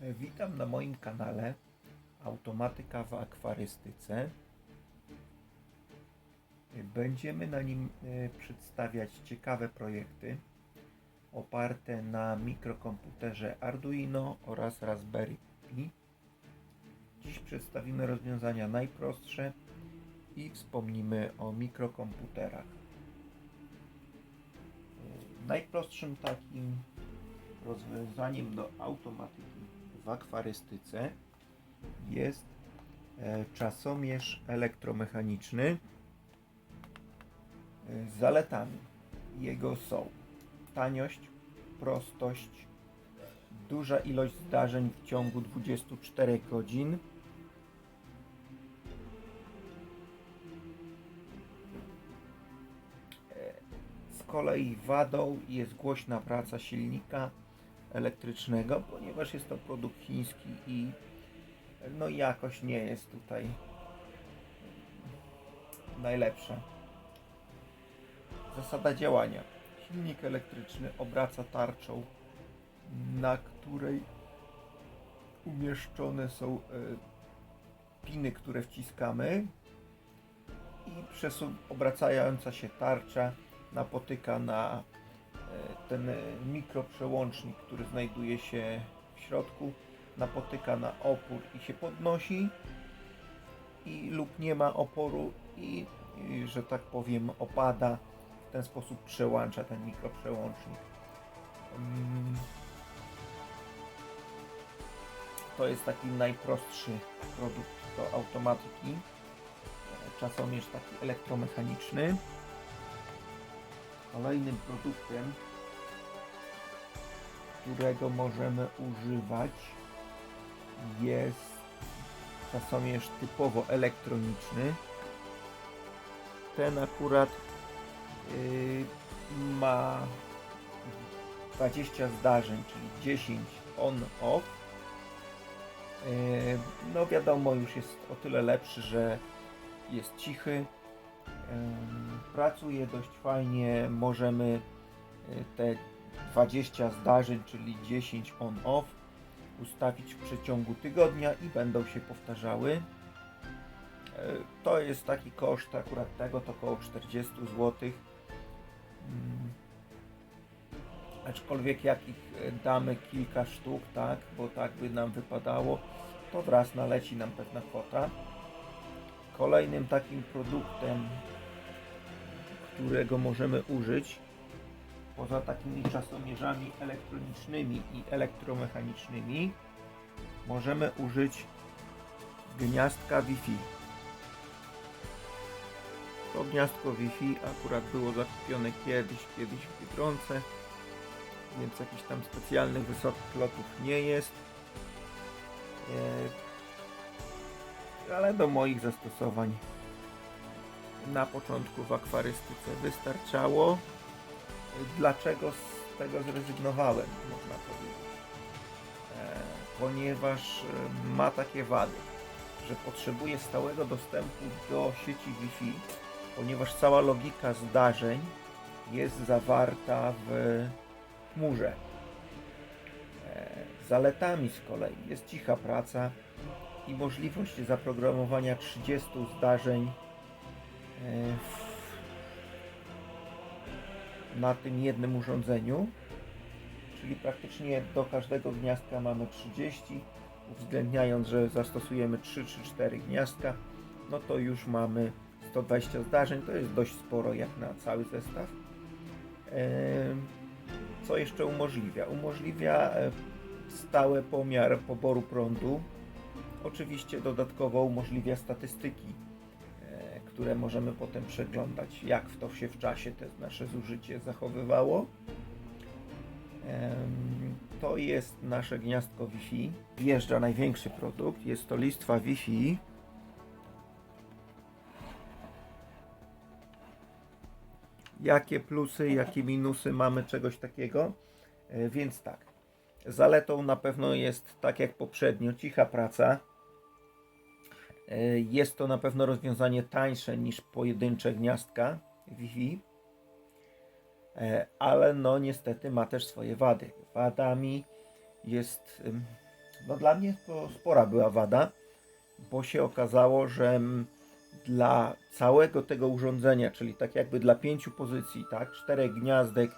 Witam na moim kanale Automatyka w akwarystyce. Będziemy na nim e, przedstawiać ciekawe projekty oparte na mikrokomputerze Arduino oraz Raspberry Pi. Dziś przedstawimy rozwiązania najprostsze i wspomnimy o mikrokomputerach. E, Najprostszym takim rozwiązaniem do automatyki w akwarystyce jest e, czasomierz elektromechaniczny e, z zaletami. Jego są taniość, prostość, duża ilość zdarzeń w ciągu 24 godzin, Z kolei wadą jest głośna praca silnika elektrycznego, ponieważ jest to produkt chiński i no jakoś nie jest tutaj najlepsza. Zasada działania. Silnik elektryczny obraca tarczą, na której umieszczone są e, piny, które wciskamy i przesu- obracająca się tarcza napotyka na ten e, mikroprzełącznik, który znajduje się w środku, napotyka na opór i się podnosi i lub nie ma oporu i, i że tak powiem opada. W ten sposób przełącza ten mikroprzełącznik. Mm. To jest taki najprostszy produkt do automatyki. E, Czasomierz taki elektromechaniczny. Kolejnym produktem, którego możemy używać, jest czasomierz typowo elektroniczny. Ten akurat yy, ma 20 zdarzeń, czyli 10 on-off. Yy, no wiadomo, już jest o tyle lepszy, że jest cichy, pracuje dość fajnie. Możemy y, te 20 zdarzeń, czyli 10 on-off, ustawić w przeciągu tygodnia i będą się powtarzały. E, To jest taki koszt akurat tego, to około 40 zł. Mm. Aczkolwiek jak ich e, damy kilka sztuk, tak, bo tak by nam wypadało, to wraz naleci nam pewna kwota. Kolejnym takim produktem, którego możemy użyć, poza takimi czasomierzami elektronicznymi i elektromechanicznymi, możemy użyć gniazdka Wi-Fi. To gniazdko Wi-Fi akurat było zakupione kiedyś, kiedyś w Biedronce, więc jakichś tam specjalnych wysokich lotów nie jest. E, ale do moich zastosowań na początku w akwarystyce wystarczało. Dlaczego z tego zrezygnowałem, można powiedzieć? E, ponieważ e, ma takie wady, że potrzebuje stałego dostępu do sieci Wi-Fi, ponieważ cała logika zdarzeń jest zawarta w chmurze. E, zaletami z kolei jest cicha praca i możliwość zaprogramowania 30 zdarzeń na tym jednym urządzeniu. Czyli praktycznie do każdego gniazdka mamy 30, uwzględniając, że zastosujemy 3 czy 4 gniazdka, no to już mamy 120 zdarzeń, to jest dość sporo jak na cały zestaw. Co jeszcze umożliwia? Umożliwia e, stały pomiar poboru prądu. Oczywiście dodatkowo umożliwia statystyki, które możemy potem przeglądać, jak w to się w czasie te nasze zużycie zachowywało. To jest nasze gniazdko Wi-Fi. Wjeżdża największy produkt, jest to listwa Wi-Fi. Jakie plusy, jakie minusy mamy czegoś takiego? E, Więc tak, zaletą na pewno jest, tak jak poprzednio, cicha praca. E, Jest to na pewno rozwiązanie tańsze niż pojedyncze gniazdka Wi-Fi. E, ale no niestety ma też swoje wady. Wadami jest No dla mnie to spora była wada, bo się okazało, że dla całego tego urządzenia, czyli tak jakby dla pięciu pozycji, tak, czterech gniazdek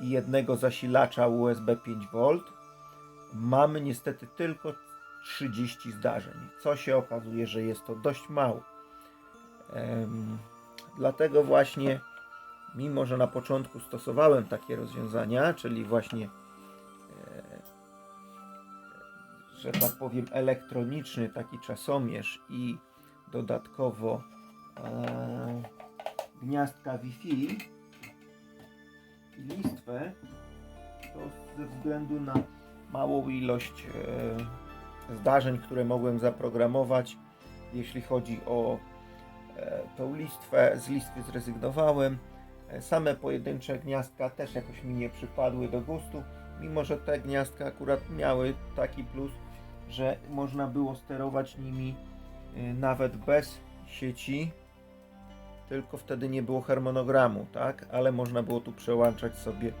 i jednego zasilacza USB 5V, mamy niestety tylko 30 zdarzeń, co się okazuje, że jest to dość mało. Dlatego właśnie, mimo że na początku stosowałem takie rozwiązania, czyli właśnie, e, że tak powiem, elektroniczny taki czasomierz i dodatkowo e, gniazdka Wi-Fi i listwę, to ze względu na małą ilość e, zdarzeń, które mogłem zaprogramować, jeśli chodzi o e, tą listwę, z listwy zrezygnowałem. E, Same pojedyncze gniazdka też jakoś mi nie przypadły do gustu, mimo że te gniazdka akurat miały taki plus, że można było sterować nimi y, nawet bez sieci, tylko wtedy nie było harmonogramu, tak? Ale można było tu przełączać sobie,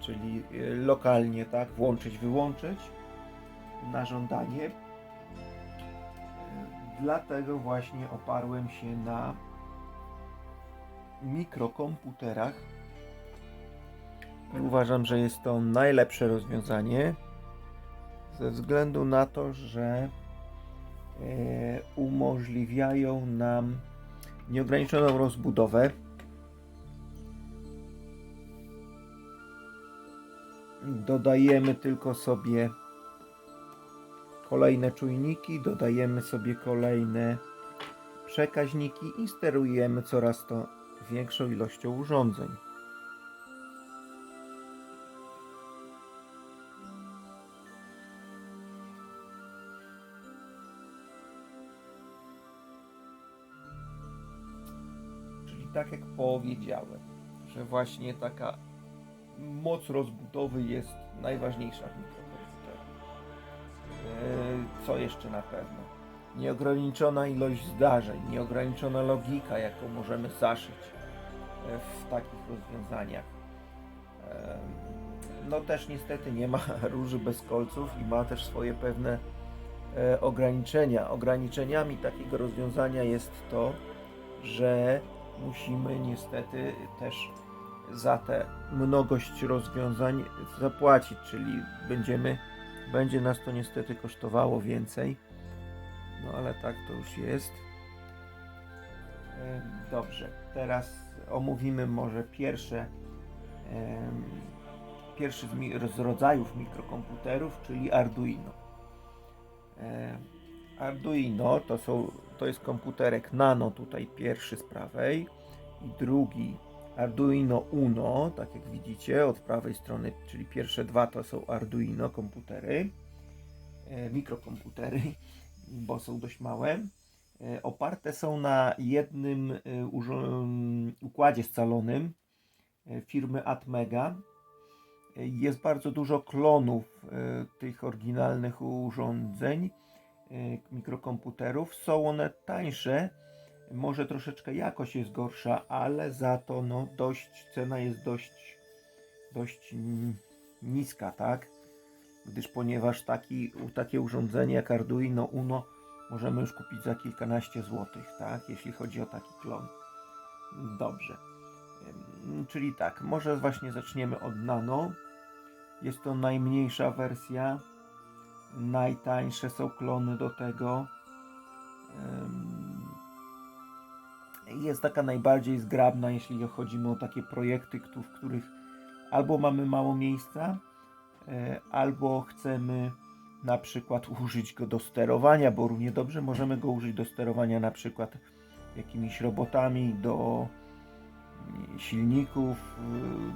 czyli lokalnie, tak? Włączyć, wyłączyć na żądanie. Dlatego właśnie oparłem się na mikrokomputerach. Uważam, że jest to najlepsze rozwiązanie ze względu na to, że e, umożliwiają nam nieograniczoną rozbudowę. Dodajemy tylko sobie kolejne czujniki, dodajemy sobie kolejne przekaźniki i sterujemy coraz to większą ilością urządzeń. Czyli tak jak powiedziałem, że właśnie taka moc rozbudowy jest najważniejsza w mikrokomputerze. Co jeszcze na pewno? Nieograniczona ilość zdarzeń, nieograniczona logika, jaką możemy zaszyć e, w takich rozwiązaniach. No też niestety nie ma róży bez kolców i ma też swoje pewne e, ograniczenia. Ograniczeniami takiego rozwiązania jest to, że musimy niestety też za tę mnogość rozwiązań zapłacić, czyli będziemy, będzie nas to niestety kosztowało więcej. No ale tak to już jest. Dobrze, teraz omówimy może pierwsze, pierwszy z, rodzajów mikrokomputerów, czyli Arduino. Arduino to, są, to jest komputerek Nano, tutaj pierwszy z prawej i drugi Arduino Uno, tak jak widzicie od prawej strony, czyli pierwsze dwa to są Arduino komputery, e, mikrokomputery, bo są dość małe. E, oparte są na jednym e, urzo- układzie scalonym firmy Atmega. Jest bardzo dużo klonów tych oryginalnych urządzeń, mikrokomputerów. Są one tańsze, może troszeczkę jakość jest gorsza, ale za to no, dość, cena jest dość, dość niska, tak? Gdyż ponieważ taki, takie urządzenie jak Arduino Uno możemy już kupić za kilkanaście złotych, tak? Jeśli chodzi o taki klon. Dobrze. Czyli tak, może właśnie zaczniemy od Nano. Jest to najmniejsza wersja. Najtańsze są klony do tego. Ym, Jest taka najbardziej zgrabna, jeśli chodzi o takie projekty, w których albo mamy mało miejsca, e, albo chcemy na przykład użyć go do sterowania, bo równie dobrze możemy go użyć do sterowania na przykład jakimiś robotami, do mm, silników,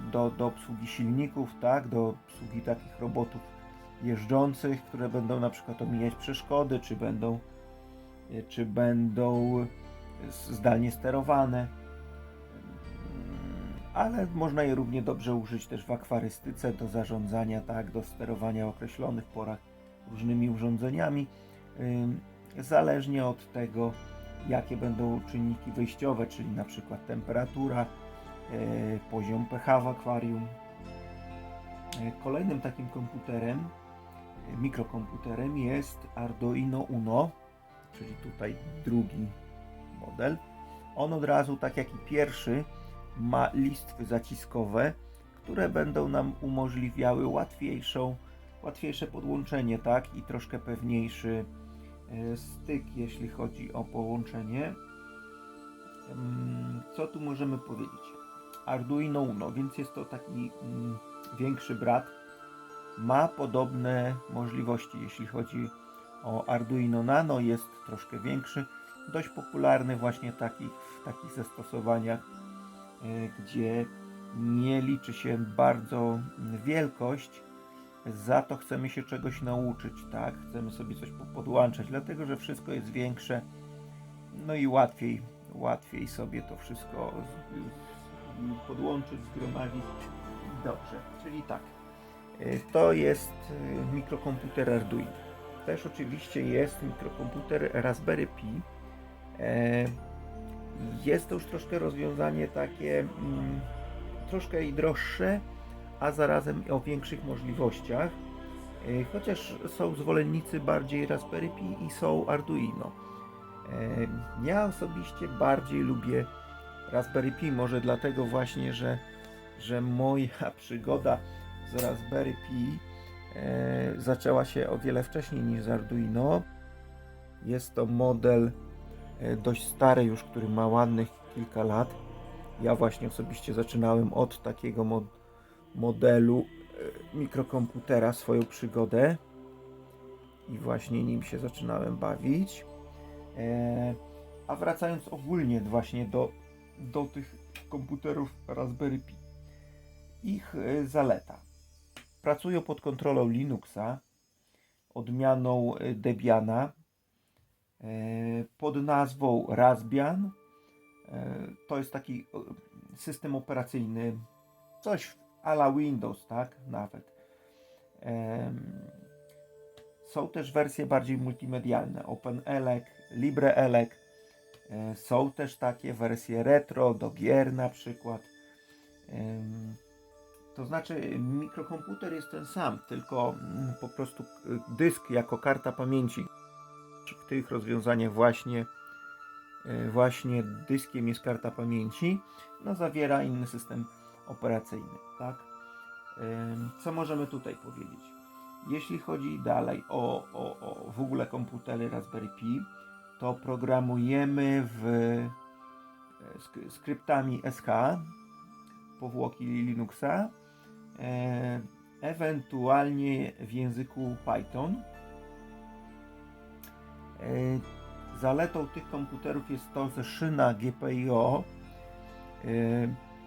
y, do, do obsługi silników, tak, do obsługi takich robotów jeżdżących, które będą na przykład omijać przeszkody, czy będą, y, czy będą zdalnie sterowane. Ale można je równie dobrze użyć też w akwarystyce do zarządzania, tak, do sterowania określonych porach różnymi urządzeniami, zależnie od tego, jakie będą czynniki wyjściowe, czyli na przykład temperatura, e, poziom pH w akwarium. E, Kolejnym takim komputerem mikrokomputerem jest Arduino Uno, czyli tutaj drugi model. On od razu, tak jak i pierwszy, ma listwy zaciskowe, które będą nam umożliwiały łatwiejszą, łatwiejsze podłączenie, tak, i troszkę pewniejszy e, styk, jeśli chodzi o połączenie. Mm, Co tu możemy powiedzieć? Arduino Uno, więc jest to taki mm, większy brat. Ma podobne możliwości, jeśli chodzi o Arduino Nano, jest troszkę większy, dość popularny właśnie takich, w takich zastosowaniach, e, gdzie nie liczy się bardzo wielkość, za to chcemy się czegoś nauczyć, tak? Chcemy sobie coś podłączać, dlatego że wszystko jest większe, no i łatwiej, łatwiej sobie to wszystko podłączyć, zgromadzić. Dobrze, czyli tak. y, To jest y, mikrokomputer Arduino. Też oczywiście jest mikrokomputer Raspberry Pi. E, Jest to już troszkę rozwiązanie takie mm, troszkę i droższe, a zarazem o większych możliwościach. E, Chociaż są zwolennicy bardziej Raspberry Pi i są Arduino. E, Ja osobiście bardziej lubię Raspberry Pi, może dlatego właśnie, że, że moja przygoda z Raspberry Pi zaczęła się o wiele wcześniej niż z Arduino. Jest to model dość stary już, który ma ładnych kilka lat. Ja właśnie osobiście zaczynałem od takiego mod modelu e, mikrokomputera swoją przygodę i właśnie nim się zaczynałem bawić. E, a wracając ogólnie właśnie do, do tych komputerów Raspberry Pi. Ich e, zaleta. Pracują pod kontrolą Linuxa, odmianą e, Debiana, e, pod nazwą Raspbian. E, To jest taki e, system operacyjny, coś a la Windows, tak? Nawet. Są też wersje bardziej multimedialne, OpenELEC, LibreELEC. E, Są też takie wersje retro do gier na przykład. To znaczy mikrokomputer jest ten sam, tylko mm, po prostu dysk jako karta pamięci. W tych rozwiązaniach właśnie y, właśnie dyskiem jest karta pamięci, no zawiera inny system operacyjny, tak? Co możemy tutaj powiedzieć? Jeśli chodzi dalej o, o, o w ogóle komputery Raspberry Pi, to programujemy w e, sk- skryptami SH, powłoki Linuxa, e, ewentualnie w języku Python. E, Zaletą tych komputerów jest to, że szyna GPIO e,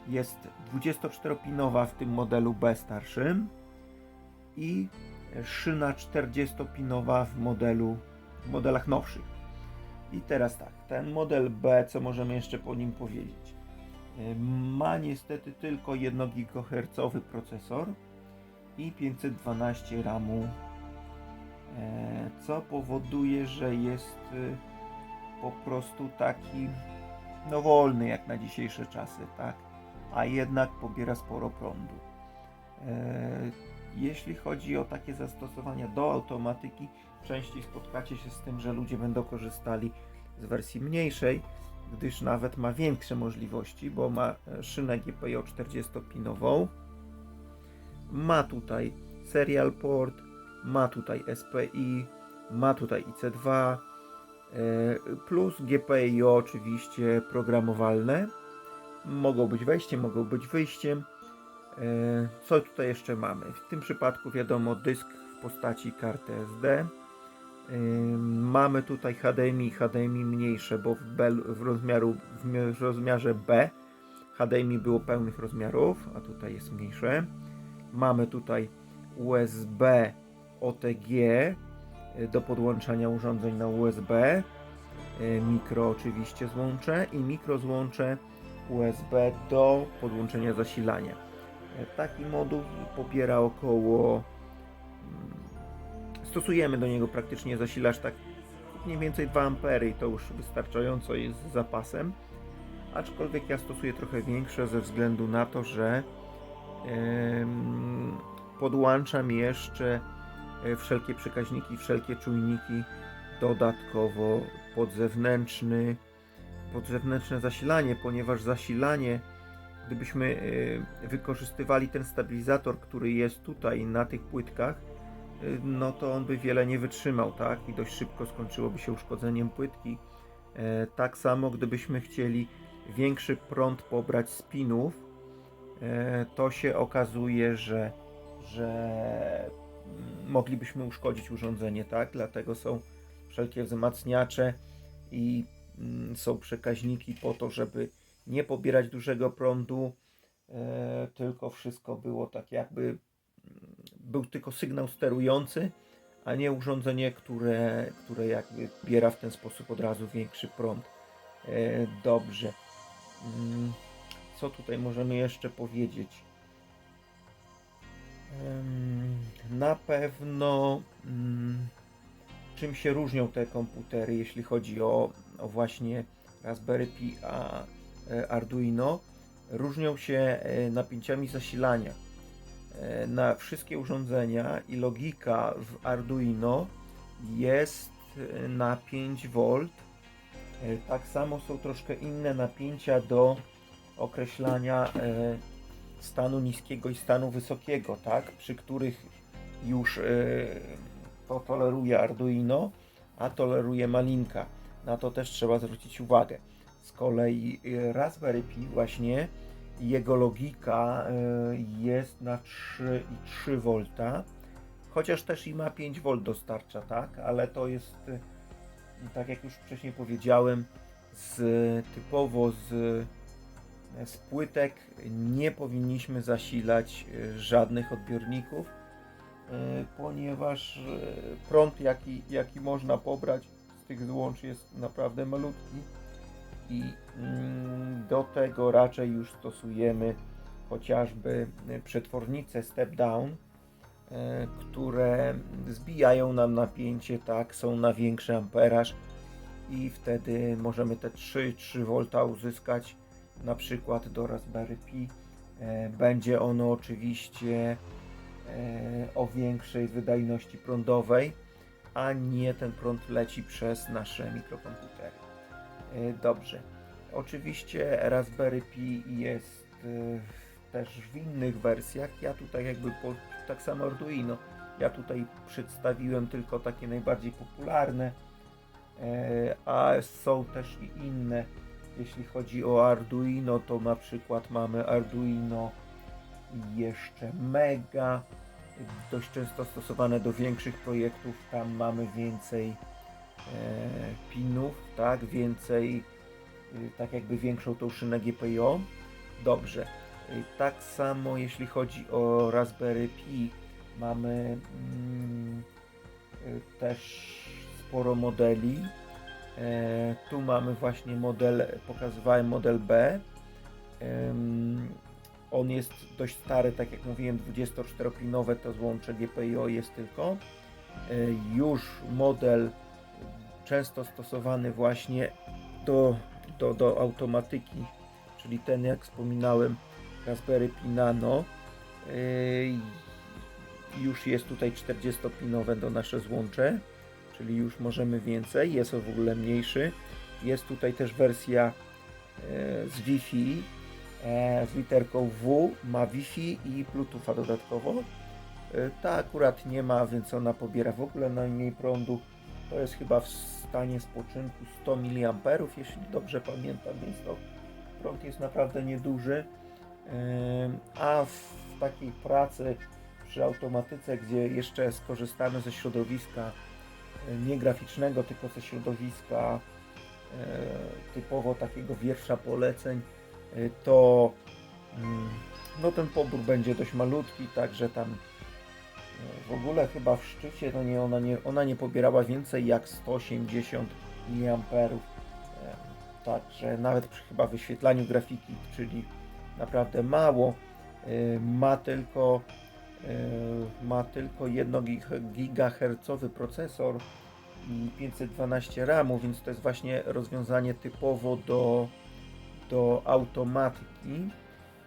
jest 24-pinowa w tym modelu B starszym i szyna 40-pinowa w modelu w modelach nowszych. I teraz tak, ten model B, co możemy jeszcze po nim powiedzieć? E, Ma niestety tylko 1 GHz procesor i 512 RAMu, co powoduje, że jest e, po prostu taki no wolny jak na dzisiejsze czasy, tak? A jednak pobiera sporo prądu. E, Jeśli chodzi o takie zastosowania do automatyki, częściej spotkacie się z tym, że ludzie będą korzystali z wersji mniejszej, gdyż nawet ma większe możliwości, bo ma e, szynę GPIO 40-pinową, ma tutaj serial port, ma tutaj SPI, ma tutaj IC2, e, plus GPIO oczywiście programowalne. Mogą być wejściem, mogą być wyjściem. E, Co tutaj jeszcze mamy? W tym przypadku wiadomo dysk w postaci karty SD. Ym, Mamy tutaj HDMI, HDMI mniejsze, bo w, B, w, rozmiaru, w mi- w rozmiarze B HDMI było pełnych rozmiarów, a tutaj jest mniejsze. Mamy tutaj USB OTG y, do podłączania urządzeń na USB. y, Mikro oczywiście złącze i mikro złącze USB do podłączenia zasilania. Y, Taki moduł pobiera około mm, stosujemy do niego praktycznie zasilacz tak mniej więcej 2 A i to już wystarczająco jest z zapasem. Aczkolwiek ja stosuję trochę większe ze względu na to, że podłączam jeszcze e, wszelkie przekaźniki, wszelkie czujniki, dodatkowo pod zewnętrzny, pod zewnętrzne zasilanie, ponieważ zasilanie, gdybyśmy e, wykorzystywali ten stabilizator, który jest tutaj na tych płytkach, e, no to on by wiele nie wytrzymał, tak? I dość szybko skończyłoby się uszkodzeniem płytki. E, Tak samo, gdybyśmy chcieli większy prąd pobrać z pinów, e, to się okazuje, że, że moglibyśmy uszkodzić urządzenie, tak? Dlatego są wszelkie wzmacniacze i mm, są przekaźniki po to, żeby nie pobierać dużego prądu, e, tylko wszystko było tak jakby mm, był tylko sygnał sterujący, a nie urządzenie, które, które jakby biera w ten sposób od razu większy prąd. E, dobrze. Mm, Co tutaj możemy jeszcze powiedzieć? Na pewno mm, czym się różnią te komputery, jeśli chodzi o, o właśnie Raspberry Pi a e, Arduino, różnią się e, napięciami zasilania. E, Na wszystkie urządzenia i logika w Arduino jest na 5 V. E, Tak samo są troszkę inne napięcia do określania stanu niskiego i stanu wysokiego, tak? Przy których już e, to toleruje Arduino, a toleruje Malinka. Na to też trzeba zwrócić uwagę. Z kolei e, Raspberry Pi właśnie jego logika e, jest na 3,3 V, chociaż też i ma 5 V dostarcza, tak? Ale to jest, tak jak już wcześniej powiedziałem, z, typowo z, z płytek nie powinniśmy zasilać żadnych odbiorników, ponieważ e, prąd, jaki, jaki można pobrać z tych złącz jest naprawdę malutki i mm, do tego raczej już stosujemy chociażby e, przetwornice step down, e, które zbijają nam napięcie, tak, są na większy amperaż i wtedy możemy te 3,3 V uzyskać na przykład do Raspberry Pi. E, Będzie ono oczywiście e, o większej wydajności prądowej, a nie ten prąd leci przez nasze mikrokomputery. E, Dobrze. Oczywiście Raspberry Pi jest e, też w innych wersjach. Ja tutaj jakby po, tak samo Arduino. Ja tutaj przedstawiłem tylko takie najbardziej popularne, e, a są też i inne. Jeśli chodzi o Arduino, to na przykład mamy Arduino jeszcze Mega, dość często stosowane do większych projektów. Tam mamy więcej e, pinów, tak, więcej, y, tak jakby większą tą szynę GPIO. Dobrze. Y, Tak samo jeśli chodzi o Raspberry Pi, mamy mm, y, też sporo modeli. E, tu mamy właśnie model, pokazywałem model B. Em, on jest dość stary, tak jak mówiłem, 24-pinowe to złącze GPIO jest tylko. E, już model często stosowany właśnie do, do, do automatyki, czyli ten jak wspominałem Raspberry Pi Nano. Yy, Już jest tutaj 40-pinowe do nasze złącze, czyli już możemy więcej, jest o w ogóle mniejszy. Jest tutaj też wersja e, z Wi-Fi, e, z literką W, ma Wi-Fi i Bluetootha dodatkowo. E, Ta akurat nie ma, więc ona pobiera w ogóle najmniej prądu. To jest chyba w stanie spoczynku 100 mA, jeśli dobrze pamiętam, więc to prąd jest naprawdę nieduży. A w takiej pracy przy automatyce, gdzie jeszcze skorzystamy ze środowiska y, nie graficznego, tylko ze środowiska typowo takiego wiersza poleceń, to mm, no ten pobór będzie dość malutki, także tam w ogóle chyba w szczycie to nie, ona, nie, ona nie pobierała więcej jak 180 mA. Także nawet przy chyba wyświetlaniu grafiki, czyli naprawdę mało, ma tylko ma tylko 1 GHz procesor i 512 RAMu, więc to jest właśnie rozwiązanie typowo do, do automatyki.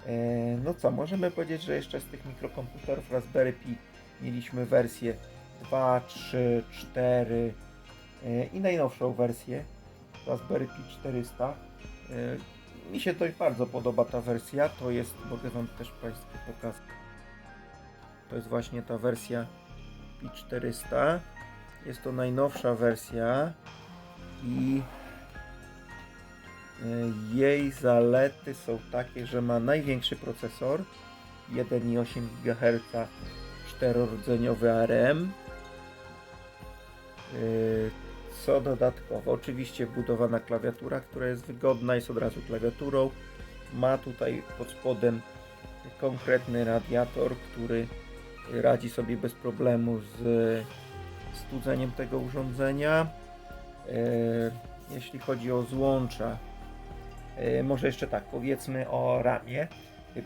E, No co, możemy powiedzieć, że jeszcze z tych mikrokomputerów Raspberry Pi mieliśmy wersję 2, 3, 4 e, i najnowszą wersję Raspberry Pi 400. E, Mi się dość bardzo podoba ta wersja. To jest, mogę Wam też Państwu pokazać. To jest właśnie ta wersja Pi 400. Jest to najnowsza wersja i jej zalety są takie, że ma największy procesor 1,8 GHz czterordzeniowy ARM. Yy, Co dodatkowo, oczywiście wbudowana klawiatura, która jest wygodna, jest od razu klawiaturą. Ma tutaj pod spodem konkretny radiator, który radzi sobie bez problemu z studzeniem tego urządzenia. Yy, Jeśli chodzi o złącza, może jeszcze tak, powiedzmy o ramie.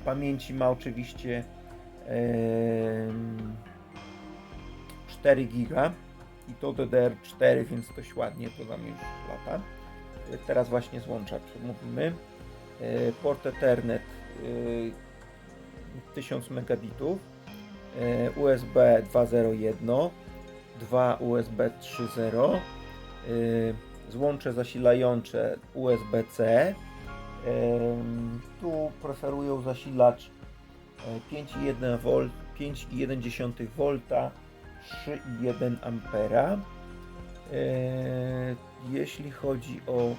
Pamięci ma oczywiście em, 4 giga i to DDR4, więc dość ładnie to nam już lata. E, Teraz właśnie złącza przemówimy. E, Port Ethernet e, 1000 megabitów, e, USB 2.0.1, 2 USB 3.0, e, złącze zasilające USB-C. Tu preferują zasilacz e, 5,1 V, 5,1 V, 3,1 ampera. E, Jeśli chodzi o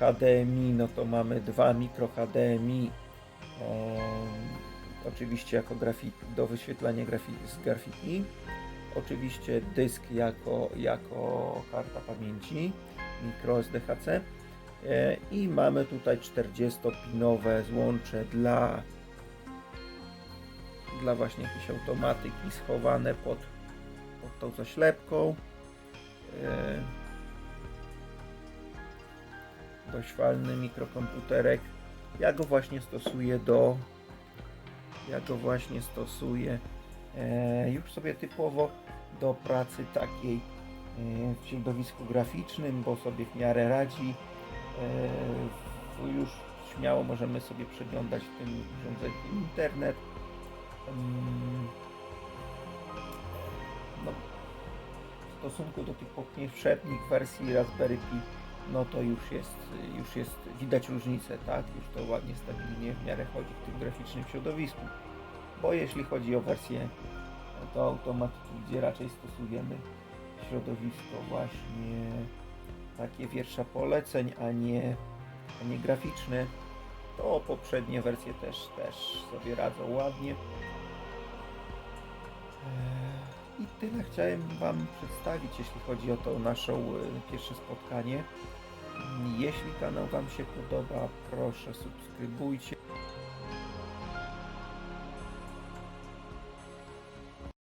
HDMI, no to mamy dwa mikro HDMI. e, Oczywiście jako grafik, do wyświetlania grafiki z grafiki. Oczywiście dysk jako, jako karta pamięci, micro SDHC. E, I mamy tutaj 40-pinowe złącze dla dla właśnie jakiejś automatyki schowane pod, pod tą zaślepką. E, Dość mikrokomputerek. Ja go właśnie stosuję do ja go właśnie stosuję e, już sobie typowo do pracy takiej w środowisku graficznym, bo sobie w miarę radzi. E, już śmiało możemy sobie przeglądać w tym urządzeniu internet. Mm, No, w stosunku do tych poprzednich wersji Raspberry Pi, no to już jest, już jest widać różnicę, tak? Już to ładnie, stabilnie w miarę chodzi w tym graficznym środowisku. Bo jeśli chodzi o wersję do automatyki, gdzie raczej stosujemy środowisko właśnie takie wiersza poleceń, a nie, a nie graficzne, to poprzednie wersje też, też sobie radzą ładnie. Eee, I tyle chciałem Wam przedstawić, jeśli chodzi o to naszą e, pierwsze spotkanie. Jeśli kanał Wam się podoba, proszę subskrybujcie.